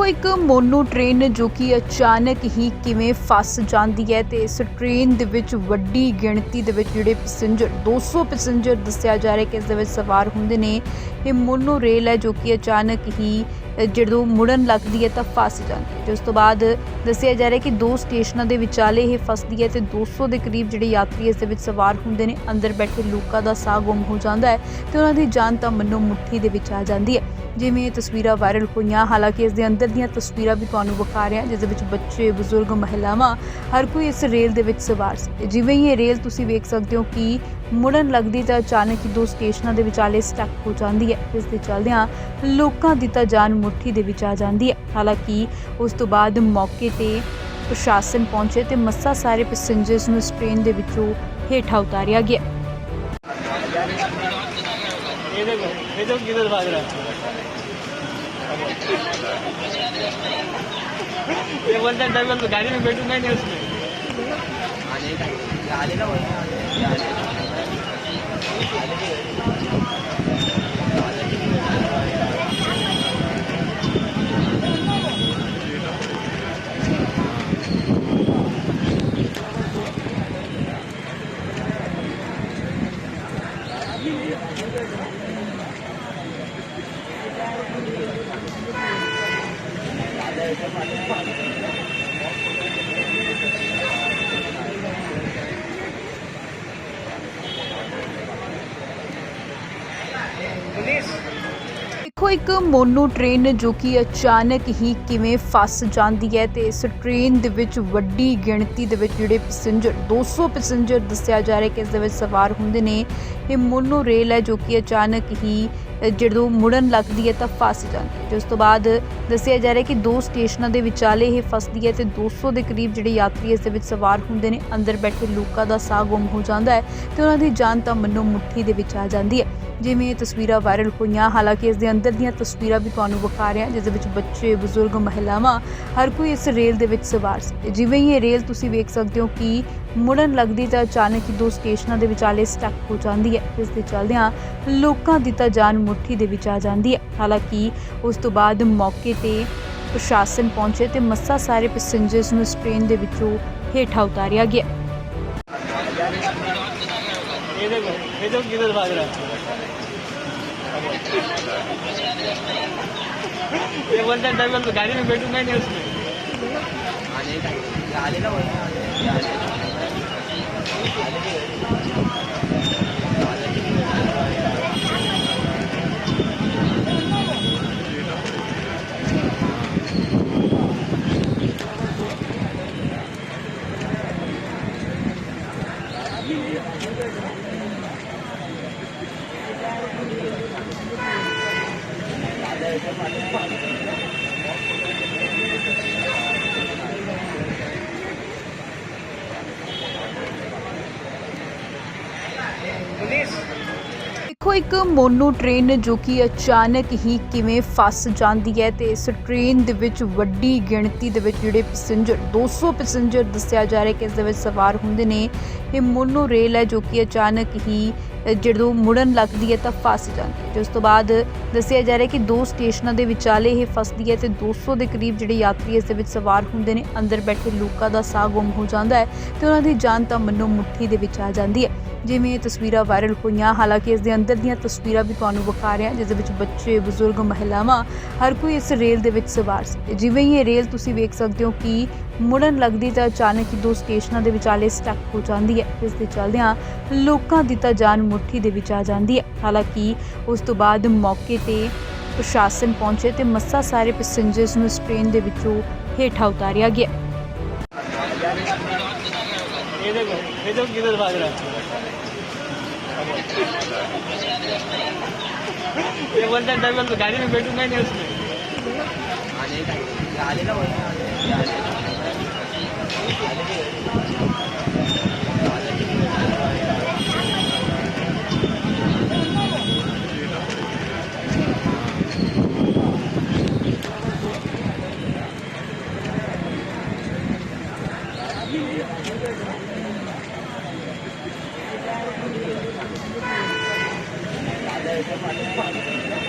ਦੇਖੋ ਇੱਕ mono train ਜੋ ਕਿ ਅਚਾਨਕ ਹੀ ਕਿਵੇਂ ਫਸ ਜਾਂਦੀ ਹੈ ਤੇ ਇਸ ਟ੍ਰੇਨ ਦੇ ਵਿੱਚ ਵੱਡੀ ਗਿਣਤੀ ਦੇ ਵਿੱਚ ਜਿਹੜੇ ਪੈਸੇਂਜਰ 200 ਪੈਸੇਂਜਰ ਦੱਸਿਆ ਜਾ ਰਿਹਾ ਕਿ ਇਸ ਦੇ ਵਿੱਚ ਸਵਾਰ ਹੁੰਦੇ ਨੇ। ਇਹ ਮੋਨੋ ਰੇਲ ਹੈ ਜੋ ਕਿ ਅਚਾਨਕ ਹੀ ਜਦੋਂ ਮੁੜਨ ਲੱਗਦੀ ਹੈ ਤਾਂ ਫਸ ਜਾਂਦੀ ਹੈ ਜਿਸ ਤੋਂ ਬਾਅਦ ਦੱਸਿਆ ਜਾ ਰਿਹਾ ਕਿ ਦੋ ਸਟੇਸ਼ਨਾਂ ਦੇ ਵਿਚਾਲੇ ਇਹ ਫਸਦੀ ਹੈ ਤੇ 200 ਦੇ ਕਰੀਬ ਜਿਹੜੇ ਯਾਤਰੀ ਇਸ ਦੇ ਵਿੱਚ ਸਵਾਰ ਹੁੰਦੇ ਨੇ। ਅੰਦਰ ਬੈਠੇ ਲੋਕਾਂ ਦਾ ਸਾਹ ਗੁੰਮ ਹੋ ਜਾਂਦਾ ਹੈ ਤੇ ਉਹਨਾਂ ਦੀ ਜਾਨ ਤਾਂ ਮੰਨੋ ਮੁੱਠੀ ਦੇ ਵਿੱਚ ਆ ਜਾਂਦੀ ਹੈ। ਜਿਵੇਂ ਇਹ ਤਸਵੀਰਾਂ ਵਾਇਰਲ ਹੋਈਆਂ, ਹਾਲਾਂਕਿ ਇਸ ਦੇ ਅੰਦਰ ਦੀਆਂ ਤਸਵੀਰਾਂ ਵੀ ਤੁਹਾਨੂੰ ਵਿਖਾ ਰਿਹਾ ਜਿਸ ਦੇ ਵਿੱਚ ਬੱਚੇ, ਬਜ਼ੁਰਗ, ਮਹਿਲਾਵਾਂ, ਹਰ ਕੋਈ ਇਸ ਰੇਲ ਦੇ ਵਿੱਚ ਸਵਾਰ ਸੀ। ਜਿਵੇਂ ਹੀ ਇਹ ਰੇਲ ਤੁਸੀਂ ਵੇਖ ਸਕਦੇ ਹੋ ਕਿ ਮੁੜਨ ਲੱਗਦੀ ਤਾਂ ਅਚਾਨਕ ਹੀ ਦੋ ਸਟੇਸ਼ਨਾਂ ਦੇ ਵਿਚਾਲੇ ਸਟਕ ਹੋ ਜਾਂਦੀ ਹੈ। ਜਿਸ ਦੇ ਚਲਦਿਆਂ ਲੋਕਾਂ ਦੀ ਤਾਂ ਜਾਨ ਮੁੱਠੀ ਦੇ ਵਿੱਚ ਆ ਜਾਂਦੀ ਹੈ। ਹਾਲਾਂਕਿ ਉਸ ਤੋਂ ਬਾਅਦ ਮੌਕੇ ਤੇ ਪ੍ਰਸ਼ਾਸਨ ਪਹੁੰਚੇ ਤੇ ਮੱਸਾ ਸਾਰੇ ਪੈਸੇਂਜਰਸ ਨੂੰ ਇਸ ਟ੍ਰੇਨ ਦੇ ਵਿੱਚੋਂ ਹੇਠਾਂ ਉਤਾਰਿਆ ਗਿਆ। ਇਹਦੇ ਇਹਦੇ ਕਿਧਰ ਭਾਗ ਰਿਹਾ ते बोलतात गाडी भेटून नाही आलेला. ਦੇਖੋ, ਇੱਕ ਮੋਨੂ ਟ੍ਰੇਨ ਜੋ ਕਿ ਅਚਾਨਕ ਹੀ ਕਿਵੇਂ ਫਸ ਜਾਂਦੀ ਹੈ ਤੇ ਇਸ ਟ੍ਰੇਨ ਦੇ ਵਿੱਚ ਵੱਡੀ ਗਿਣਤੀ ਦੇ ਵਿੱਚ ਜਿਹੜੇ ਪੈਸੇਂਜਰ 200 ਪੈਸੇਂਜਰ ਦੱਸਿਆ ਜਾ ਰਿਹਾ ਕਿ ਇਸ ਦੇ ਵਿੱਚ ਸਵਾਰ ਹੁੰਦੇ ਨੇ। ਇਹ ਮੋਨੂ ਰੇਲ ਹੈ ਜੋ ਕਿ ਅਚਾਨਕ ਹੀ ਜਦੋਂ ਮੁੜਨ ਲੱਗਦੀ ਹੈ ਤਾਂ ਫਸ ਜਾਂਦੀ ਹੈ। ਜਿਸ ਤੋਂ ਬਾਅਦ ਦੱਸਿਆ ਜਾ ਰਿਹਾ ਕਿ ਦੋ ਸਟੇਸ਼ਨਾਂ ਦੇ ਵਿਚਾਲੇ ਇਹ ਫਸਦੀ ਹੈ ਤੇ 200 ਦੇ ਕਰੀਬ ਜਿਹੜੇ ਯਾਤਰੀ ਇਸ ਦੇ ਵਿੱਚ ਸਵਾਰ ਹੁੰਦੇ ਨੇ। ਅੰਦਰ ਬੈਠੇ ਲੋਕਾਂ ਦਾ ਸਾਹ ਗੁੰਮ ਹੋ ਜਾਂਦਾ ਹੈ ਤੇ ਉਹਨਾਂ ਦੀ ਜਾਨ ਤਾਂ ਮੰਨੋ ਮੁੱਠੀ ਦੇ ਵਿੱਚ ਆ ਜਾਂਦੀ ਹੈ। ਜਿਵੇਂ ਇਹ ਤਸਵੀਰਾਂ ਵਾਇਰਲ ਹੋਈਆਂ, ਹਾਲਾਂਕਿ ਇਸ ਦੇ ਅੰਦਰ ਦੀਆਂ ਤਸਵੀਰਾਂ ਵੀ ਤੁਹਾਨੂੰ ਵਿਖਾ ਰਹੇ ਹਾਂ, ਜਿਸ ਦੇ ਵਿੱਚ ਬੱਚੇ, ਬਜ਼ੁਰਗ, ਮਹਿਲਾਵਾਂ, ਹਰ ਕੋਈ ਇਸ ਰੇਲ ਦੇ ਵਿੱਚ ਸਵਾਰ ਸੀ। ਜਿਵੇਂ ਹੀ ਇਹ ਰੇਲ ਤੁਸੀਂ ਵੇਖ ਸਕਦੇ ਹੋ ਕਿ ਮੁੜਨ ਲੱਗਦੀ ਤਾਂ ਅਚਾਨਕ ਹੀ ਦੋ ਸਟੇਸ਼ਨਾਂ ਦੇ ਵਿਚਾਲੇ ਸਟਕ ਹੋ ਜਾਂਦੀ ਹੈ। ਇਸ ਦੇ ਚਲਦਿਆਂ ਲੋਕਾਂ ਦੀ ਤਾਂ ਜਾਨ ਮੁੱਠੀ ਦੇ ਵਿੱਚ ਆ ਜਾਂਦੀ ਹੈ। ਹਾਲਾਂਕਿ ਉਸ ਤੋਂ ਬਾਅਦ ਮੌਕੇ ਤੇ ਪ੍ਰਸ਼ਾਸਨ ਪਹੁੰਚੇ ਤੇ ਮੱਸਾ ਸਾਰੇ ਪੈਸੇਂਜਰਸ ਨੂੰ ਇਸ ਟ੍ਰੇਨ ਦੇ ਵਿੱਚੋਂ ਹੇਠਾਂ ਉਤਾਰਿਆ ਗਿਆ। ਇਹਦੇ ਇਹਦੇ ਕਿਹਦੇ ਬਾਅਦ ਰਿਹਾ ये बोलता है ड्राइवर तो गाड़ी में बैठूंगा ही नहीं उसमें ਦੇਖੋ ਇੱਕ ਮੋਨੋ ਟ੍ਰੇਨ ਜੋ ਕਿ ਅਚਾਨਕ ਹੀ ਕਿਵੇਂ ਫਸ ਜਾਂਦੀ ਹੈ ਤੇ ਇਸ ਟ੍ਰੇਨ ਦੇ ਵਿੱਚ ਵੱਡੀ ਗਿਣਤੀ ਦੇ ਵਿੱਚ ਜਿਹੜੇ ਪੈਸੇਂਜਰ 200 ਪੈਸੇਂਜਰ ਦੱਸਿਆ ਜਾ ਰਿਹਾ ਕਿ ਇਸ ਦੇ ਵਿੱਚ ਸਵਾਰ ਹੁੰਦੇ ਨੇ। ਇਹ ਮੋਨੋ ਰੇਲ ਹੈ ਜੋ ਕਿ ਅਚਾਨਕ ਹੀ ਜਦੋਂ ਮੁੜਨ ਲੱਗਦੀ ਹੈ ਤਾਂ ਫਸ ਜਾਂਦੀ ਹੈ। ਜਿਸ ਤੋਂ ਬਾਅਦ ਦੱਸਿਆ ਜਾ ਰਿਹਾ ਕਿ ਦੋ ਸਟੇਸ਼ਨਾਂ ਦੇ ਵਿਚਾਲੇ ਇਹ ਫਸਦੀ ਹੈ ਤੇ 200 ਦੇ ਕਰੀਬ ਜਿਹੜੇ ਯਾਤਰੀ ਇਸ ਦੇ ਵਿੱਚ ਸਵਾਰ ਹੁੰਦੇ ਨੇ, ਅੰਦਰ ਬੈਠੇ ਲੋਕਾਂ ਦਾ ਸਾਹ ਗੁੰਮ ਹੋ ਜਾਂਦਾ ਹੈ ਤੇ ਉਹਨਾਂ ਦੀ ਜਾਨ ਤਾਂ ਮੰਨੋ ਮੁੱਠੀ ਦੇ ਵਿੱਚ ਆ ਜਾਂਦੀ ਹੈ। ਜਿਵੇਂ ਇਹ ਤਸਵੀਰਾਂ ਵਾਇਰਲ ਹੋਈਆਂ, ਹਾਲਾਂਕਿ ਇਸ ਦੇ ਅੰਦਰ ਦੀਆਂ ਤਸਵੀਰਾਂ ਵੀ ਤੁਹਾਨੂੰ ਵਿਖਾ ਰਿਹਾ ਜਿਸ ਦੇ ਵਿੱਚ ਬੱਚੇ, ਬਜ਼ੁਰਗ, ਮਹਿਲਾਵਾਂ ਹਰ ਕੋਈ ਇਸ ਰੇਲ ਦੇ ਵਿੱਚ ਸਵਾਰ ਸੀ। ਜਿਵੇਂ ਹੀ ਇਹ ਰੇਲ ਤੁਸੀਂ ਵੇਖ ਸਕਦੇ ਹੋ ਕਿ ਮੁੜਨ ਲੱਗਦੀ ਤਾਂ ਅਚਾਨਕ ਹੀ ਦੋ ਸਟੇਸ਼ਨਾਂ ਦੇ ਵਿਚਾਲੇ ਸਟਕ ਹੋ ਜਾਂਦੀ ਹੈ। ਇਸ ਦੇ ਚਲਦਿਆਂ ਲੋਕਾਂ ਦੀ ਤਾਂ ਜਾਨ ਮੁੱਠੀ ਦੇ ਵਿੱਚ ਆ ਜਾਂਦੀ ਹੈ। ਹਾਲਾਂਕਿ ਉਸ ਤੋਂ ਬਾਅਦ ਮੌਕੇ ਤੇ ਪ੍ਰਸ਼ਾਸਨ ਪਹੁੰਚੇ ਤੇ ਮੱਸਾ ਸਾਰੇ ਪੈਸੇਂਜਰਸ ਨੂੰ ਇਸ ਟ੍ਰੇਨ ਦੇ ਵਿੱਚੋਂ ਹੇਠਾਂ ਉਤਾਰਿਆ ਗਿਆ। ये देखो ये देखो किधर भाग रहा है ये बोलता है ड्राइवर गाड़ी में बैठूंगा नहीं उसमें आने का आने का Thank you.